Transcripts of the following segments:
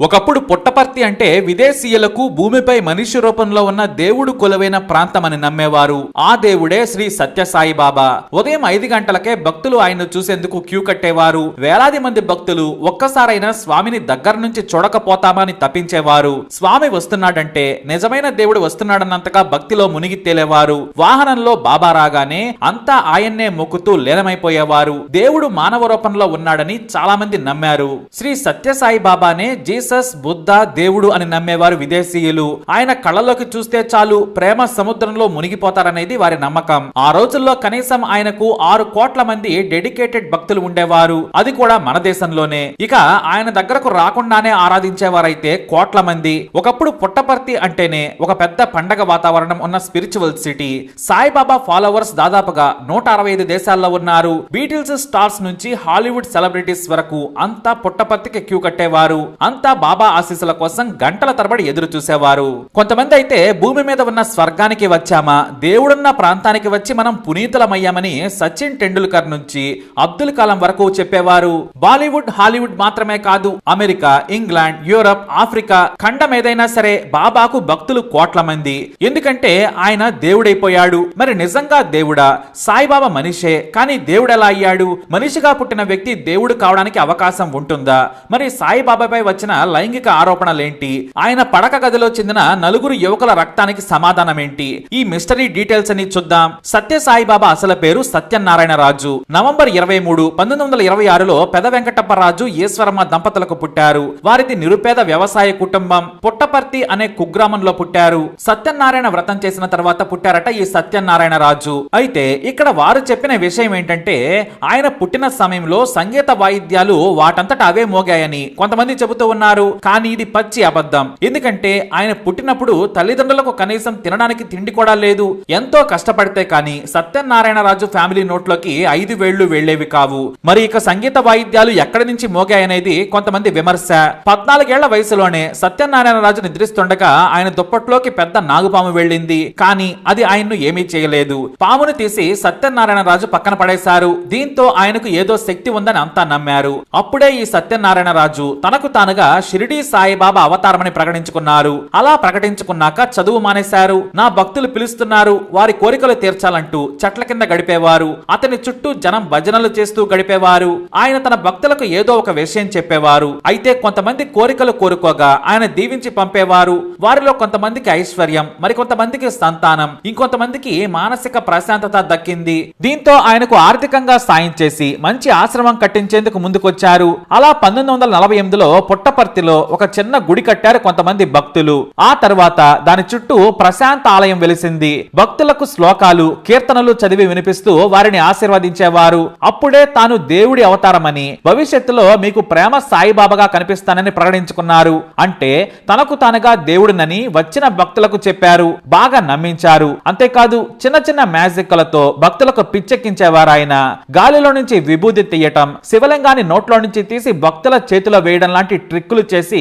ఒకప్పుడు పుట్టపర్తి అంటే విదేశీయులకు భూమిపై మనిషి రూపంలో ఉన్న దేవుడు కొలువైన ప్రాంతమని నమ్మేవారు. ఆ దేవుడే శ్రీ సత్యసాయి బాబా. ఉదయం ఐదు గంటలకే భక్తులు ఆయన్ను చూసేందుకు క్యూ కట్టేవారు. వేలాది మంది భక్తులు ఒక్కసారైనా స్వామిని దగ్గర నుంచి చూడకపోతామని తప్పించేవారు. స్వామి వస్తున్నాడంటే నిజమైన దేవుడు వస్తున్నాడన్నంతగా భక్తిలో మునిగి తేలేవారు. వాహనంలో బాబా రాగానే అంతా ఆయన్నే మొక్కుతూ లీనమైపోయేవారు. దేవుడు మానవ రూపంలో ఉన్నాడని చాలా మంది నమ్మారు. శ్రీ సత్యసాయి బాబానే జీసస్ బుద్ధ దేవుడు అని నమ్మేవారు విదేశీయులు. ఆయన కళ్ళలోకి చూస్తే చాలు ప్రేమ సముద్రంలో మునిగిపోతారనేది వారి నమ్మకం. ఆ రోజుల్లో కనీసం ఆయనకు ఆరు కోట్ల మంది డెడికేటెడ్ భక్తులు ఉండేవారు. అది కూడా మన దేశంలోనే. ఇక ఆయన దగ్గరకు రాకుండానే ఆరాధించేవారైతే కోట్ల మంది. ఒకప్పుడు పుట్టపర్తి అంటేనే ఒక పెద్ద పండగ వాతావరణం ఉన్న స్పిరిచువల్ సిటీ. సాయిబాబా ఫాలోవర్స్ దాదాపుగా నూట అరవై ఐదు దేశాల్లో ఉన్నారు. బీటిల్స్ స్టార్స్ నుంచి హాలీవుడ్ సెలబ్రిటీస్ వరకు అంతా పుట్టపర్తికి క్యూ కట్టేవారు. అంతా బాబా ఆశీస్సుల కోసం గంటల తరబడి ఎదురు చూసేవారు. కొంతమంది అయితే భూమి మీద ఉన్న స్వర్గానికి వచ్చామా దేవుడున్న ప్రాంతానికి వచ్చి మనం పునీతులమయ్యామని సచిన్ టెండూల్కర్ నుంచి అబ్దుల్ కలాం వరకు చెప్పేవారు. బాలీవుడ్ హాలీవుడ్ మాత్రమే కాదు అమెరికా ఇంగ్లాండ్ యూరప్ ఆఫ్రికా ఖండం ఏదైనా సరే బాబాకు భక్తులు కోట్ల మంది. ఎందుకంటే ఆయన దేవుడైపోయాడు. మరి నిజంగా దేవుడా? సాయిబాబా మనిషే కానీ దేవుడెలా అయ్యాడు? మనిషిగా పుట్టిన వ్యక్తి దేవుడు కావడానికి అవకాశం ఉంటుందా? మరి సాయిబాబాపై వచ్చిన లైంగిక ఆరోపణలేంటి? ఆయన పడక గదిలో చెందిన నలుగురు యువకుల రక్తానికి సమాధానం ఏంటి ఈ మిస్టరీ డీటెయిల్స్ అని చూద్దాం. సత్య సాయిబాబా అసలు పేరు సత్యనారాయణ రాజు నవంబర్ ఇరవై మూడు పంతొమ్మిది వందల ఇరవై ఆరులో పెద వెంకటప్పరాజు ఈశ్వరమ్మ దంపతులకు పుట్టారు. వారిది నిరుపేద వ్యవసాయ కుటుంబం. పుట్టపర్తి అనే కుగ్రామంలో పుట్టారు. సత్యనారాయణ వ్రతం చేసిన తర్వాత పుట్టారట ఈ సత్యనారాయణ రాజు అయితే ఇక్కడ వారు చెప్పిన విషయం ఏంటంటే ఆయన పుట్టిన సమయంలో సంగీత వాయిద్యాలు వాటంతట అవే మోగాయని కొంతమంది చెబుతూ ఉన్నారు. కానీ ఇది పచ్చి అబద్ధం. ఎందుకంటే ఆయన పుట్టినప్పుడు తల్లిదండ్రులకు కనీసం తినడానికి తిండి కూడా లేదు. ఎంతో కష్టపడితే కానీ సత్యనారాయణ రాజు ఫ్యామిలీ నోట్లోకి ఐదు వేళ్ళు వెళ్ళేవి కావు. మరి ఇక సంగీత వాయిద్యాలు ఎక్కడి నుంచి మోగాయనేది కొంతమంది విమర్శ. పద్నాలుగేళ్ళ వయసులోనే సత్యనారాయణ రాజు నిద్రిస్తుండగా ఆయన దుప్పట్లోకి పెద్ద నాగుపాము వెళ్ళింది. కానీ అది ఆయన్ను ఏమీ చేయలేదు. పామును తీసి సత్యనారాయణ రాజు పక్కన పడేశారు. దీంతో ఆయనకు ఏదో శక్తి ఉందని అంతా నమ్మారు. అప్పుడే ఈ సత్యనారాయణ రాజు తనకు తానుగా షిరిడి సాయిబాబా అవతారమని ప్రకటించుకున్నారు. అలా ప్రకటించుకున్నాక చదువు మానేశారు. నా భక్తులు పిలుస్తున్నారు. వారి కోరికలు తీర్చాలంటూ చెట్ల కింద గడిపేవారు. అతని చుట్టూ జనం భజనలు చేస్తూ గడిపేవారు. ఆయన తన భక్తులకు ఏదో ఒక విషయం చెప్పేవారు. అయితే కొంతమంది కోరికలు కోరుకోగా ఆయన దీవించి పంపేవారు. వారిలో కొంతమందికి ఐశ్వర్యం మరికొంతమందికి సంతానం ఇంకొంతమందికి మానసిక ప్రశాంతత దక్కింది. దీంతో ఆయనకు ఆర్థికంగా సాయం చేసి మంచి ఆశ్రమం కట్టించేందుకు ముందుకొచ్చారు. అలా పంతొమ్మిది వందల నలభై ఎనిమిదిలో పుట్టపర్తిలో ఒక చిన్న గుడి కట్టారు కొంతమంది భక్తులు. ఆ తర్వాత దాని చుట్టూ ప్రశాంత ఆలయం వెలిసింది. భక్తులకు శ్లోకాలు కీర్తనలు చదివి వినిపిస్తూ వారిని ఆశీర్వదించేవారు. అప్పుడే తాను దేవుడి అవతారమని భవిష్యత్తులో మీకు ప్రేమ సాయిబాబాగా కనిపిస్తానని ప్రకటించుకున్నారు. అంటే తనకు తానుగా దేవుడినని వచ్చిన భక్తులకు చెప్పారు. బాగా నమ్మించారు. అంతేకాదు చిన్న చిన్న మ్యాజిక్లతో భక్తులకు పిచ్చెక్కించేవారు ఆయన గాలిలో నుంచి విభూది తీయటం శివలింగాన్ని నోట్లో నుంచి తీసి భక్తుల చేతిలో వేయడం లాంటి ట్రిక్కులు చేసి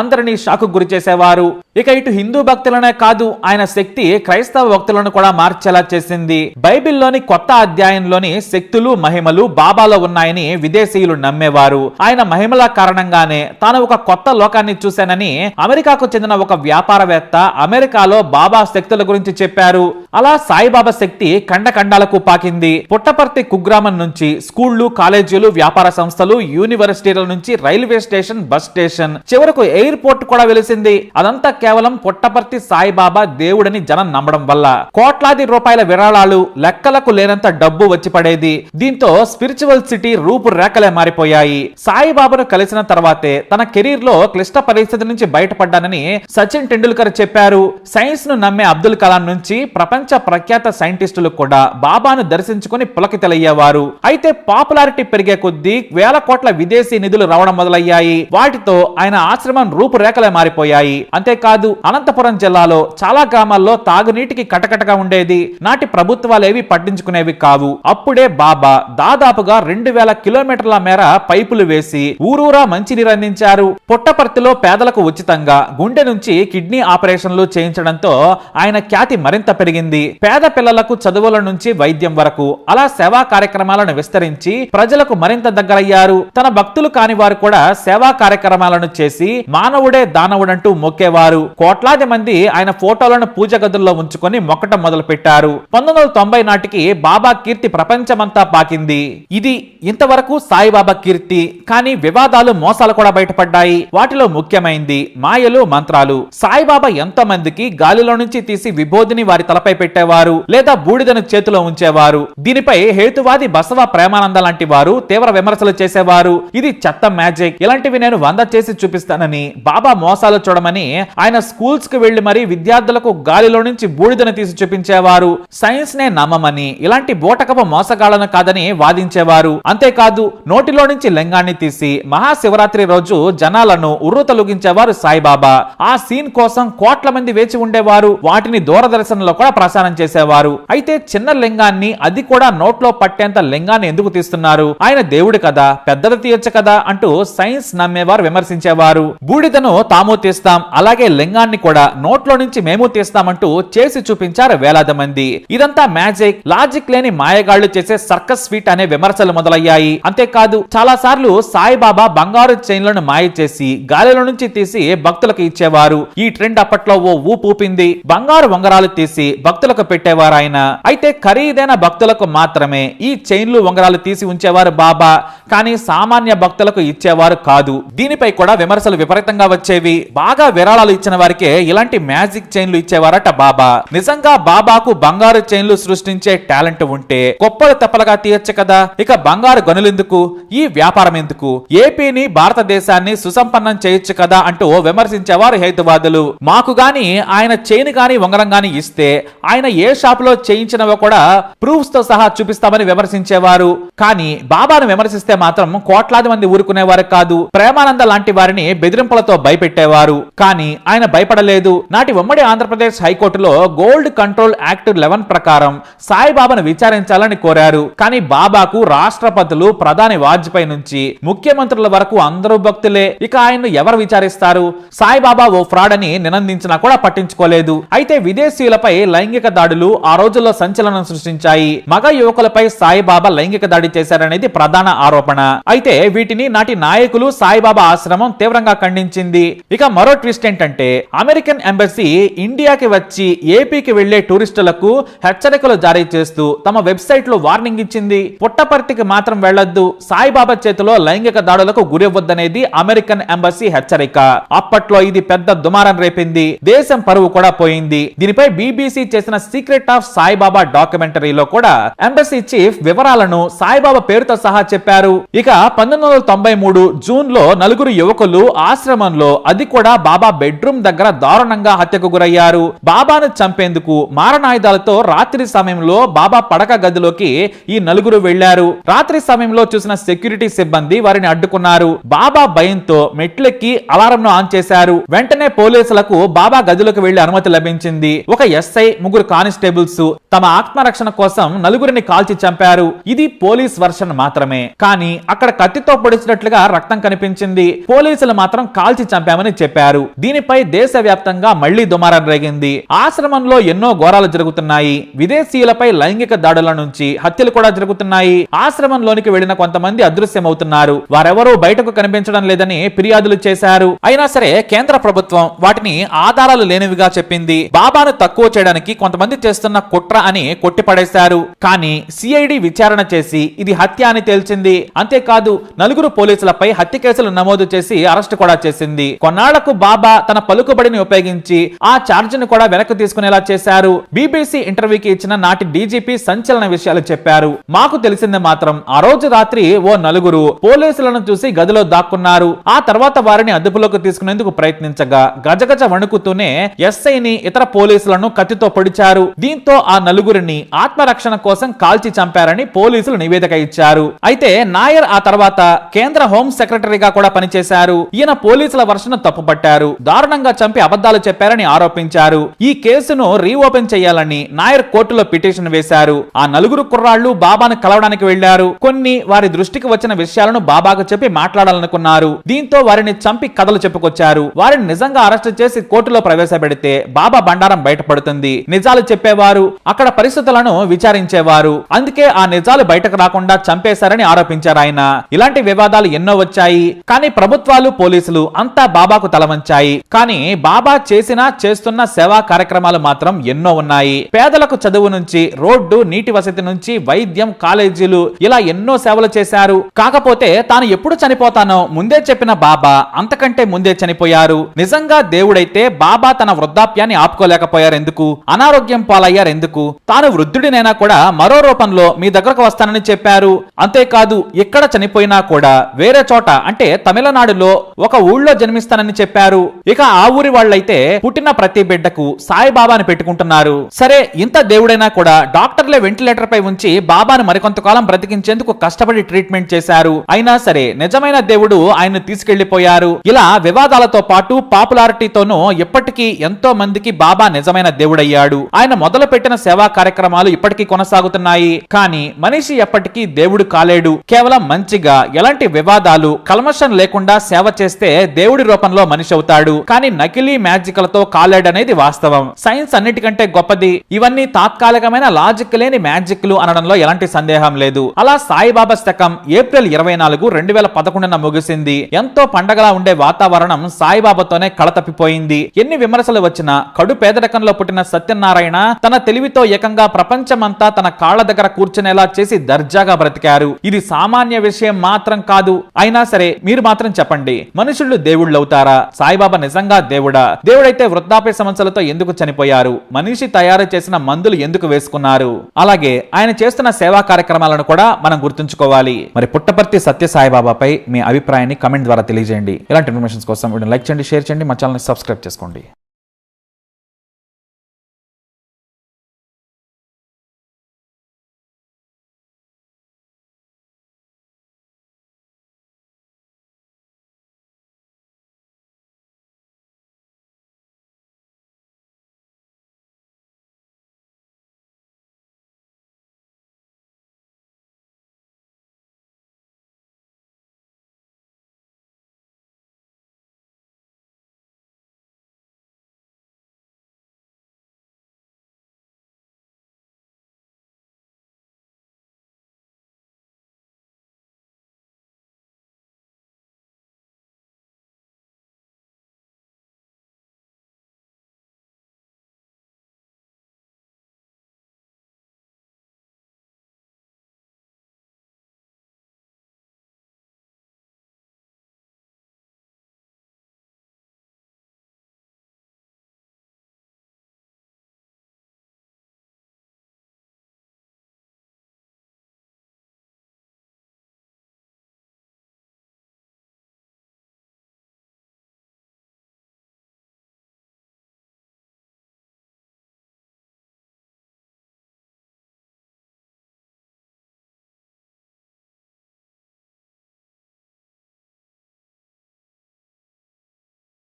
అందరినీ షాకు గురి చేసేవారు. ఇక ఇటు హిందూ భక్తులనే కాదు ఆయన శక్తి క్రైస్తవ భక్తులను కూడా మార్చేలా చేసింది. బైబిల్లోని కొత్త అధ్యాయంలోని శక్తులు మహిమలు బాబాలో ఉన్నాయని విదేశీయులు నమ్మేవారు. ఆయన మహిమల కారణంగానే తాను ఒక కొత్త లోకాన్ని చూశానని అమెరికాకు చెందిన ఒక వ్యాపారవేత్త అమెరికాలో బాబా శక్తుల గురించి చెప్పారు. అలా సాయిబాబా శక్తి ఖండఖండాలకు పాకింది. పుట్టపర్తి కుగ్రామం నుంచి స్కూళ్ళు కాలేజీలు వ్యాపార సంస్థలు యూనివర్సిటీల నుంచి రైల్వే స్టేషన్ బస్ స్టేషన్ చివరకు ఎయిర్పోర్ట్ కూడా వెలిసింది. అదంతా కేవలం పుట్టపర్తి సాయిబాబా దేవుడని జనం నమ్మడం వల్ల. కోట్లాది రూపాయల విరాళాలు లెక్కలకు లేనంత డబ్బు వచ్చి పడేది. దీంతో స్పిరిచువల్ సిటీ రూపురేఖలే మారిపోయాయి. సాయిబాబాను కలిసిన తర్వాతే తన కెరీర్లో క్లిష్ట పరిస్థితి నుంచి బయటపడ్డానని సచిన్ టెండూల్కర్ చెప్పారు. సైన్స్ను నమ్మే అబ్దుల్ కలాం నుంచి ప్రపంచ ప్రఖ్యాత సైంటిస్టులు కూడా బాబాను దర్శించుకుని పులకితలయ్యేవారు అయితే పాపులారిటీ పెరిగే కొద్దీ వేల కోట్ల విదేశీ నిధులు రావడం మొదలయ్యాయి. వాటితో ఆయన ఆశ్రమం రూపురేఖలే మారిపోయాయి. అంతేకాదు అనంతపురం జిల్లాలో చాలా గ్రామాల్లో తాగునీటికి కటకటగా ఉండేది. నాటి ప్రభుత్వాలేవి పట్టించుకునేవి కావు. అప్పుడే బాబా దాదాపుగా రెండు వేల కిలోమీటర్ల మేర పైపులు వేసి ఊరూరా మంచినీరు అందించారు. పుట్టపర్తిలో పేదలకు ఉచితంగా గుండె నుంచి కిడ్నీ ఆపరేషన్లు చేయించడంతో ఆయన ఖ్యాతి మరింత పెరిగింది. పేద పిల్లలకు చదువుల నుంచి వైద్యం వరకు అలా సేవా కార్యక్రమాలను విస్తరించి ప్రజలకు మరింత దగ్గరయ్యారు. తన భక్తులు కాని వారు కూడా సేవా కార్యక్రమాల దానాలను చేసి మానవుడే దానవుడంటూ మొక్కేవారు. కోట్లాది మంది ఆయన ఫోటోలను పూజ గదుల్లో ఉంచుకొని మొక్కటం మొదలు పెట్టారు పంతొమ్మిది వందల తొంభై నాటికి బాబా కీర్తి ప్రపంచమంతా పాకింది. ఇది ఇంతవరకు సాయిబాబా కీర్తి. కానీ వివాదాలు మోసాలు కూడా బయటపడ్డాయి. వాటిలో ముఖ్యమైంది మాయలు మంత్రాలు. సాయిబాబా ఎంతో మందికి గాలిలో నుంచి తీసి విభోధిని వారి తలపై పెట్టేవారు లేదా బూడిదను చేతిలో ఉంచేవారు. దీనిపై హేతువాది బసవ ప్రేమానంద లాంటి వారు తీవ్ర విమర్శలు చేసేవారు. ఇది చెత్త మ్యాజిక్. ఇలాంటివి నేను వంద చేసి చూపిస్తానని బాబా మోసాలు చూడమని ఆయన స్కూల్స్కి వెళ్ళి మరీ విద్యార్థులకు గాలిలో నుంచి బూడిదను తీసి చూపించేవారు. సైన్స్ నే నమ్మమని ఇలాంటి బోటకపు మోసగాళ్ళను కాదని వాదించేవారు. అంతేకాదు నోటిలో నుంచి లింగాన్ని తీసి మహాశివరాత్రి రోజు జనాలను ఉర్రు తొలగించేవారు సాయిబాబా. ఆ సీన్ కోసం కోట్ల మంది వేచి ఉండేవారు. వాటిని దూరదర్శన్లో కూడా ప్రసారం చేసేవారు. అయితే చిన్న లింగాన్ని అది కూడా నోట్లో పట్టేంత లింగాన్ని ఎందుకు తీస్తున్నారు? ఆయన దేవుడు కదా పెద్దది తీయొచ్చు కదా అంటూ సైన్స్ నమ్మేవారు విమర్శ ఆశించేవారు. బూడిదను తాము తీస్తాం అలాగే లింగాన్ని కూడా నోట్లో నుంచి మేము తీస్తామంటూ చేసి చూపించారు వేలాది మంది. ఇదంతా మ్యాజిక్ లాజిక్ లేని మాయగాళ్ళు చేసే సర్కస్ స్వీట్ అనే విమర్శలు మొదలయ్యాయి. అంతేకాదు చాలా సార్లు సాయిబాబా బంగారు చైన్లను మాయ చేసి గాలిలో నుంచి తీసి భక్తులకు ఇచ్చేవారు. ఈ ట్రెండ్ అప్పట్లో ఓ ఊపింది. బంగారు ఉంగరాలు తీసి భక్తులకు పెట్టేవారు ఆయన అయితే ఖరీదైన భక్తులకు మాత్రమే ఈ చైన్లు ఉంగరాలు తీసి ఉంచేవారు బాబా. కానీ సామాన్య భక్తులకు ఇచ్చేవారు కాదు. దీనిపై కూడా విమర్శలు విపరీతంగా వచ్చేవి. బాగా విరాళాలు ఇచ్చిన వారికే ఇలాంటి మ్యాజిక్ చైన్లు ఇచ్చేవారట బాబా. నిజంగా బాబాకు బంగారు చైన్లు సృష్టించే టాలెంట్ ఉంటే గొప్పలు తెప్పలుగా తీయొచ్చు కదా. ఇక బంగారు గనులెందుకు? ఈ వ్యాపారం ఎందుకు? ఏపీని భారతదేశాన్ని సుసంపన్నం చేయొచ్చు కదా అంటూ విమర్శించేవారు హేతువాదులు. మాకు గాని ఆయన చైన్ గాని ఉంగరం గాని ఇస్తే ఆయన ఏ షాప్లో చేయించినవో కూడా ప్రూఫ్స్తో సహా చూపిస్తామని విమర్శించేవారు. కానీ బాబాను విమర్శిస్తే మాత్రం కోట్లాది మంది ఊరుకునేవారు కాదు. ప్రేమానంద లాంటి వారిని బెదిరింపులతో భయపెట్టేవారు. కానీ ఆయన భయపడలేదు. నాటి ఉమ్మడి ఆంధ్రప్రదేశ్ హైకోర్టులో గోల్డ్ కంట్రోల్ యాక్ట్ లెవెన్ ప్రకారం సాయిబాబాను విచారించాలని కోరారు. కానీ బాబాకు రాష్ట్రపతులు ప్రధాని వాజ్పేయి నుంచి ముఖ్యమంత్రుల వరకు అందరూ భక్తులే. ఇక ఆయన్ను ఎవరు విచారిస్తారు? సాయిబాబా ఓ ఫ్రాడ్ అని నినందించినా కూడా పట్టించుకోలేదు. అయితే విదేశీయులపై లైంగిక దాడులు ఆ రోజుల్లో సంచలనం సృష్టించాయి. మగ యువకులపై సాయిబాబా లైంగిక దాడి చేశారనేది ప్రధాన ఆరోపణ. అయితే వీటిని నాటి నాయకులు సాయిబాబా ఆశ్రమం తీవ్రంగా ఖండించింది. ఇక మరో ట్విస్ట్ ఏంటంటే అమెరికన్ ఎంబసీ ఇండియాకి వచ్చి ఏపీకి వెళ్ళే టూరిస్టులకు హెచ్చరికలు జారీ చేస్తూ తమ వెబ్సైట్లో వార్నింగ్ ఇచ్చింది. పుట్టపర్తికి మాత్రం వెళ్ళొద్దు సాయిబాబా చేతిలో లైంగిక దాడులకు గురివ్వద్దనేది అమెరికన్ ఎంబసీ హెచ్చరిక. అప్పట్లో ఇది పెద్ద దుమారం రేపింది. దేశం పరువు కూడా పోయింది. దీనిపై బీబీసీ చేసిన సీక్రెట్ ఆఫ్ సాయిబాబా డాక్యుమెంటరీలో కూడా ఎంబసీ చీఫ్ వివరాలను సాయిబాబా పేరుతో సహా చెప్పారు. ఇక పంతొమ్మిది వందల తొంభై మూడు జూన్లో నలుగురు యువకులు ఆశ్రమంలో అది కూడా బాబా బెడ్రూమ్ దగ్గర దారుణంగా హత్యకు గురయ్యారు. బాబాను చంపేందుకు మారణాయుధాలతో రాత్రి సమయంలో బాబా పడక గదిలోకి ఈ నలుగురు వెళ్ళారు రాత్రి సమయంలో చూసిన సెక్యూరిటీ సిబ్బంది వారిని అడ్డుకున్నారు. బాబా భయంతో మెట్లెక్కి అలారం ను ఆన్ చేశారు. వెంటనే పోలీసులకు బాబా గదిలోకి వెళ్ళి అనుమతి లభించింది. ఒక ఎస్ఐ ముగ్గురు కానిస్టేబుల్స్ తమ ఆత్మరక్షణ కోసం నలుగురిని కాల్చి చంపారు. ఇది పోలీస్ వర్షన్ మాత్రమే. కానీ అక్కడ కత్తితో పొడిచినట్లుగా రక్తం కనిపించింది. పోలీసులు మాత్రం కాల్చి చంపామని చెప్పారు. దీనిపై దేశవ్యాప్తంగా మళ్ళీ దుమారం రేగింది. ఆశ్రమంలో ఎన్నో ఘోరాలు జరుగుతున్నాయి. విదేశీయులపై లైంగిక దాడుల నుంచి హత్యలు కూడా జరుగుతున్నాయి. ఆశ్రమంలోనికి వెళ్ళిన కొంతమంది అదృశ్యమవుతున్నారు. వారెవరూ బయటకు కనిపించడం లేదని ఫిర్యాదులు చేశారు. అయినా సరే కేంద్ర ప్రభుత్వం వాటిని ఆధారాలు లేనివిగా చెప్పింది. బాబాను తక్కువ చేయడానికి కొంతమంది చేస్తున్న కుట్ర అని కొట్టిపడేశారు. కానీ సిఐడి విచారణ చేసి ఇది హత్య అని తేల్చింది. అంతేకాదు నలుగురు పోలీసులపై హత్య కేసులు నమోదు చేసి అరెస్ట్ కూడా చేసింది. కొన్నాళ్ళకు బాబా తన పలుకుబడిని ఉపయోగించి ఆ ఛార్జ్ను కూడా వెనక్కి తీసుకునేలా చేశారు. బీబీసీ ఇంటర్వ్యూకి ఇచ్చిన నాటి డీజీపీ సంచలన విషయాలు చెప్పారు. మాకు తెలిసింది మాత్రం ఆ రోజు రాత్రి ఓ నలుగురు పోలీసులను చూసి గదిలో దాక్కున్నారు. ఆ తర్వాత వారిని అదుపులోకి తీసుకునేందుకు ప్రయత్నించగా గజగజ వణుకుతూనే ఎస్ఐని ఇతర పోలీసులను కత్తితో పొడిచారు. దీంతో ఆ నలుగురిని ఆత్మరక్షణ కోసం కాల్చి చంపారని పోలీసులు నివేదిక ఇచ్చారు. అయితే నాయర్ ఆ తర్వాత కేంద్ర హోం సెక్రటరీగా కూడా పనిచేసి చేశారు. ఈయన పోలీసుల వర్షను తప్పుపట్టారు. దారుణంగా చంపి అబద్ధాలు చెప్పారని ఆరోపించారు. ఈ కేసును రీఓపెన్ చేయాలని నాయర్ కోర్టులో పిటిషన్ వేశారు. ఆ నలుగురు కుర్రాళ్ళు బాబాను కలవడానికి వెళ్ళారు కొన్ని వారి దృష్టికి వచ్చిన విషయాలను బాబాకు చెప్పి మాట్లాడాలనుకున్నారు. దీంతో వారిని చంపి కథలు చెప్పుకొచ్చారు. వారిని నిజంగా అరెస్ట్ చేసి కోర్టులో ప్రవేశపెడితే బాబా బండారం బయటపడుతుంది. నిజాలు చెప్పేవారు అక్కడ పరిస్థితులను విచారించేవారు. అందుకే ఆ నిజాలు బయటకు రాకుండా చంపేశారని ఆరోపించారు ఆయన. ఇలాంటి వివాదాలు ఎన్నో వచ్చాయి. కానీ ప్రభుత్వం ప్రభుత్వాలు పోలీసులు అంతా బాబాకు తలవంచాయి. కానీ బాబా చేసిన చేస్తున్న సేవా కార్యక్రమాలు మాత్రం ఎన్నో ఉన్నాయి. పేదలకు చదువు నుంచి రోడ్డు నీటి వసతి నుంచి వైద్యం కాలేజీలు ఇలా ఎన్నో సేవలు చేశారు. కాకపోతే తాను ఎప్పుడు చనిపోతానో ముందే చెప్పిన బాబా అంతకంటే ముందే చనిపోయారు. నిజంగా దేవుడైతే బాబా తన వృద్ధాప్యాన్ని ఆపుకోలేకపోయారు ఎందుకు అనారోగ్యం పాలయ్యారు ఎందుకు తాను వృద్ధుడినైనా కూడా మరో రూపంలో మీ దగ్గరకు వస్తానని చెప్పారు. అంతేకాదు ఎక్కడ చనిపోయినా కూడా వేరే చోట అంటే తమిళనాడు తమిళనాడులో ఒక ఊళ్ళో జన్మిస్తానని చెప్పారు. ఇక ఆ ఊరి వాళ్ళైతే పుట్టిన ప్రతి బిడ్డకు సాయిబాబాని పెట్టుకుంటున్నారు. సరే ఇంత దేవుడైనా కూడా డాక్టర్లే వెంటిలేటర్ పై ఉంచి బాబాను మరికొంతకాలం బ్రతికించేందుకు కష్టపడి ట్రీట్మెంట్ చేశారు. అయినా సరే నిజమైన దేవుడు ఆయన తీసుకెళ్ళిపోయారు ఇలా వివాదాలతో పాటు పాపులారిటీతోనూ ఇప్పటికీ ఎంతో మందికి బాబా నిజమైన దేవుడయ్యాడు. ఆయన మొదలు పెట్టిన సేవా కార్యక్రమాలు ఇప్పటికీ కొనసాగుతున్నాయి. కానీ మనిషి ఎప్పటికీ దేవుడు కాలేడు. కేవలం మంచిగా ఎలాంటి వివాదాలు కల్మషం లేకుండా సేవ చేస్తే దేవుడి రూపంలో మనిషి అవుతాడు. కానీ నకిలీ మ్యాజిక్లతో కాలేడనేది వాస్తవం. సైన్స్ అన్నిటికంటే గొప్పది. ఇవన్నీ తాత్కాలికమైన లాజిక్ లేని మ్యాజిక్లు అనడంలో ఎలాంటి సందేహం లేదు. అలా సాయిబాబా శకం ఏప్రిల్ ఇరవై నాలుగు రెండు వేల పదకొండున ముగిసింది. ఎంతో పండగలా ఉండే వాతావరణం సాయిబాబాతోనే కళతప్పిపోయింది. ఎన్ని విమర్శలు వచ్చినా కడు పేదరికంలో పుట్టిన సత్యనారాయణ తన తెలివితో ఏకంగా ప్రపంచమంతా తన కాళ్ళ దగ్గర కూర్చునేలా చేసి దర్జాగా బ్రతికారు. ఇది సామాన్య విషయం మాత్రం కాదు. అయినా సరే మీరు మాత్రం చెప్పండి. మనుషులు దేవుళ్ళు అవుతారా సాయిబాబా నిజంగా దేవుడా? దేవుడైతే వృద్ధాప్య సమస్యలతో ఎందుకు చనిపోయారు? మనిషి తయారు చేసిన మందులు ఎందుకు వేసుకున్నారు? అలాగే ఆయన చేస్తున్న సేవా కార్యక్రమాలను కూడా మనం గుర్తుంచుకోవాలి. మరి పుట్టపర్తి సత్య సాయిబాబాపై మీ అభిప్రాయాన్ని కమెంట్ ద్వారా తెలియజేయండి. ఇలాంటి ఇన్ఫర్మేషన్ కోసం వీడియో లైక్ చేయండి షేర్ చేయండి మా ఛానల్ని సబ్స్క్రైబ్ చేసుకోండి.